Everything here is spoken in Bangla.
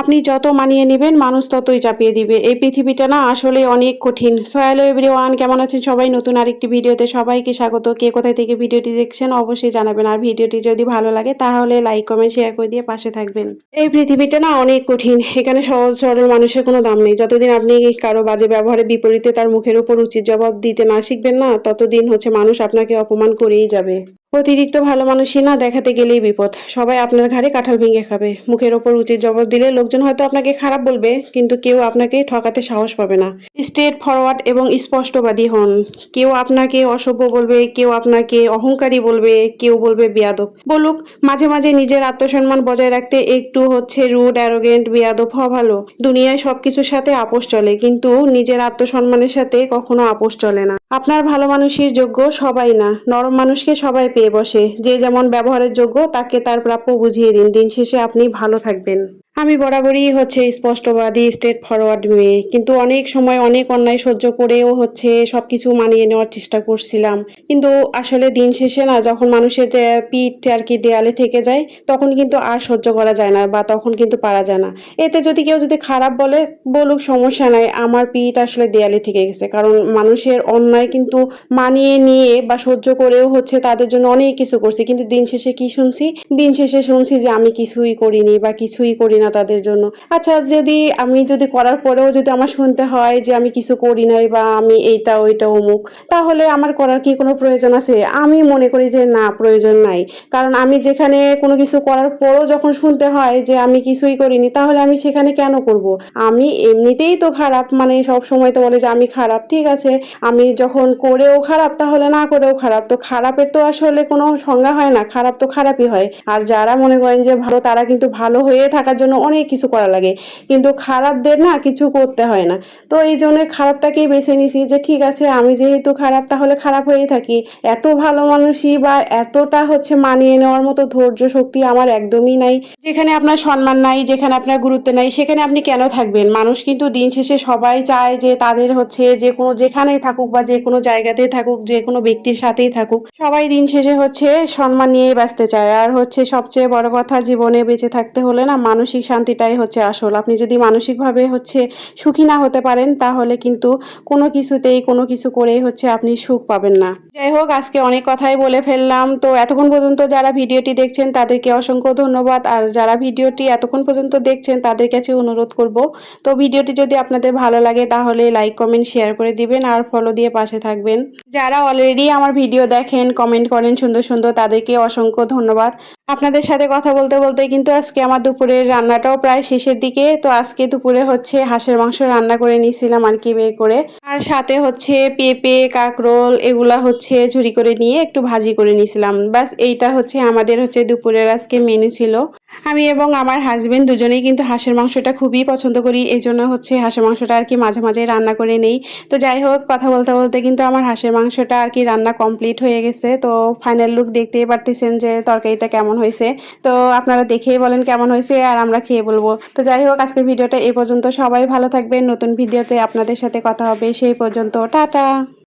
আপনি যত মানিয়ে নেবেন, মানুষ ততই চাপিয়ে দিবে। এই পৃথিবীটা না আসলে অনেক কঠিন। সো হ্যালো এভরিওয়ান কেমন আছেন সবাই? নতুন আরেকটি ভিডিওতে সবাইকে স্বাগত। কে কোথায় থেকে ভিডিওটি দেখছেন অবশ্যই জানাবেন। আর ভিডিওটি যদি ভালো লাগে, তাহলে লাইক কমেন্ট শেয়ার করে দিয়ে পাশে থাকবেন। এই পৃথিবীটা না অনেক কঠিন। এখানে সহজ সরল মানুষের কোনো দাম নেই। যতদিন আপনি কারও বাজে ব্যবহারের বিপরীতে তার মুখের উপর উচিত জবাব দিতে না শিখবেন না, ততদিন হচ্ছে মানুষ আপনাকে অপমান করেই যাবে। অতিরিক্ত ভালো মানুষই না দেখাতে গেলেই বিপদ। সবাই আপনার ঘাড়ে কাঁঠাল ভেঙে খাবে। মুখের ওপর উচিত জবাব দিলে লোকজন হয়তো আপনাকে খারাপ বলবে, কিন্তু কেউ আপনাকে ঠকাতে সাহস পাবে না। স্ট্রেট ফরওয়ার্ড এবং স্পষ্টবাদী হন। কেউ আপনাকে অসভ্য বলবে, কেউ আপনাকে অহংকারী বলবে, কেউ বলবে বেয়াদব। বলুক, মাঝে মাঝে নিজের আত্মসম্মান বজায় রাখতে একটু হচ্ছে রুড, অ্যারোগেন্ট, বেয়াদব হওয়া ভালো। দুনিয়ায় সবকিছুর সাথে আপোষ চলে, কিন্তু নিজের আত্মসম্মানের সাথে কখনো আপোষ চলে না। আপনার ভালো মানুষের যোগ্য সবাই না, নরম মানুষকে সবাই পেয়ে বসে। যে যেমন ব্যবহারের যোগ্য, তাকে তার প্রাপ্য বুঝিয়ে দিন। দিন শেষে আপনি ভালো থাকবেন। আমি বরাবরই হচ্ছে স্পষ্টবাদী স্ট্রেট ফরওয়ার্ড মেয়ে। কিন্তু অনেক সময় অনেক অন্যায় সহ্য করেও হচ্ছে সব কিছু মানিয়ে নেওয়ার চেষ্টা করছিলাম। কিন্তু আসলে দিন শেষে না, যখন মানুষের পিঠ আর কি দেয়ালে থেকে যায়, তখন কিন্তু আর সহ্য করা যায় না বা তখন কিন্তু পারা যায় না। এতে যদি কেউ যদি খারাপ বলে, বলুক সমস্যা নাই, আমার পিঠ আসলে দেয়ালে থেকে গেছে। কারণ মানুষের অন্যায় কিন্তু মানিয়ে নিয়ে বা সহ্য করেও হচ্ছে তাদের জন্য অনেক কিছু করছি। কিন্তু দিন শেষে কি শুনছি? দিন শেষে শুনছি যে আমি কিছুই করিনি বা কিছুই করি না তাদের জন্য। আচ্ছা যদি আমি যদি করার পরেও যদি আমার শুনতে হয় যে আমি কিছু করি নাই বা আমি এইটা, ওইটা, অমুক, তাহলে আমার করার কি কোনো প্রয়োজন আছে? আমি মনে করি যে না, প্রয়োজন নাই। কারণ আমি যেখানে কোনো কিছু করার পরও যখন শুনতে হয় যে আমি কিছুই করিনি, তাহলে আমি সেখানে কেন করব? আমি এমনিতেই তো খারাপ মানে সব সময় তো বলে যে আমি খারাপ, ঠিক আছে। আমি যখন করেও খারাপ, তাহলে না করেও খারাপ। তো খারাপের তো আসলে কোনো সংজ্ঞা হয় না, খারাপ তো খারাপই হয়। আর যারা মনে করেন যে ভালো, তারা কিন্তু ভালো হয়ে থাকার জন্য অনেক কিছু করা লাগে। কিন্তু খারাপদের না কিছু করতে হয় না। তো এই জন্য খারাপটাকেই বেছে নিছি যে, ঠিক আছে, আমি যেহেতু খারাপ, তাহলে খারাপ হয়েই থাকি। এত ভালো মানুষই বা এতটা হচ্ছে মানিয়ে নেওয়ার মতো ধৈর্য শক্তি আমার একদমই নাই। যেখানে আপনার সম্মান নাই, যেখানে আপনার গুরুত্ব নাই, সেখানে আপনি কেন থাকবেন? মানুষ কিন্তু দিন শেষে সবাই চায় যে, তাদের হচ্ছে যে কোনো, যেখানেই থাকুক বা যে কোনো জায়গাতেই থাকুক, যে কোনো ব্যক্তির সাথেই থাকুক, সবাই দিন শেষে হচ্ছে সম্মান নিয়েই বাঁচতে চায়। আর হচ্ছে সবচেয়ে বড় কথা, জীবনে বেঁচে থাকতে হলে না, মানসিক শান্তিটাই হচ্ছে আসল। আপনি যদি মানসিকভাবে হচ্ছে সুখী না হতে পারেন, তাহলে কিন্তু কোনো কিছুতেই, কোনো কিছু করেই হচ্ছে আপনি সুখ পাবেন না। যাই হোক, আজকে অনেক কথাই বলে ফেললাম। তো এতক্ষণ পর্যন্ত যারা ভিডিওটি দেখছেন, তাদেরকে অসংখ্য ধন্যবাদ। আর যারা ভিডিওটি এতক্ষণ পর্যন্ত দেখছেন, তাদের কাছে অনুরোধ করব, তো ভিডিওটি যদি আপনাদের ভালো লাগে, তাহলে লাইক, কমেন্ট, শেয়ার করে দিবেন আর ফলো দিয়ে পাশে থাকবেন। যারা অলরেডি আমার ভিডিও দেখেন কমেন্ট করেন সুন্দর সুন্দর, তাদেরকে অসংখ্য ধন্যবাদ। আপনাদের সাথে কথা বলতে বলতে কিন্তু আজকে আমার দুপুরের রান্নাটাও প্রায় শেষের দিকে, তো আজকে দুপুরে হচ্ছে হাঁসের মাংস রান্না করে নিয়েছিলাম আর কি বের করে। আর সাথে হচ্ছে পেঁপে, কাকরোল এগুলা হচ্ছে ঝুরি করে নিয়ে একটু ভাজি করে নিয়েছিলাম। বাস এইটা হচ্ছে আমাদের হচ্ছে দুপুরের আজকে মেনু ছিল। আমি এবং আমার হাজব্যান্ড দুজনেই কিন্তু হাঁসের মাংসটা খুবই পছন্দ করি, এই জন্য হচ্ছে হাঁসের মাংসটা আর কি মাঝে মাঝে রান্না করে নেই। তো যাই হোক, কথা বলতে বলতে কিন্তু আমার হাঁসের মাংসটা আর কি রান্না কমপ্লিট হয়ে গেছে। তো ফাইনাল লুক দেখতেই পারতেছেন যে তরকারিটা কেমন হয়েছে। তো আপনারা দেখেই বলেন কেমন হয়েছে আর আমরা খেয়ে বলব। তো যাই হোক, আজকের ভিডিওটা এই পর্যন্ত সবাই ভালো থাকবেন। নতুন ভিডিওতে আপনাদের সাথে কথা হবে, সেই পর্যন্ত টাটা!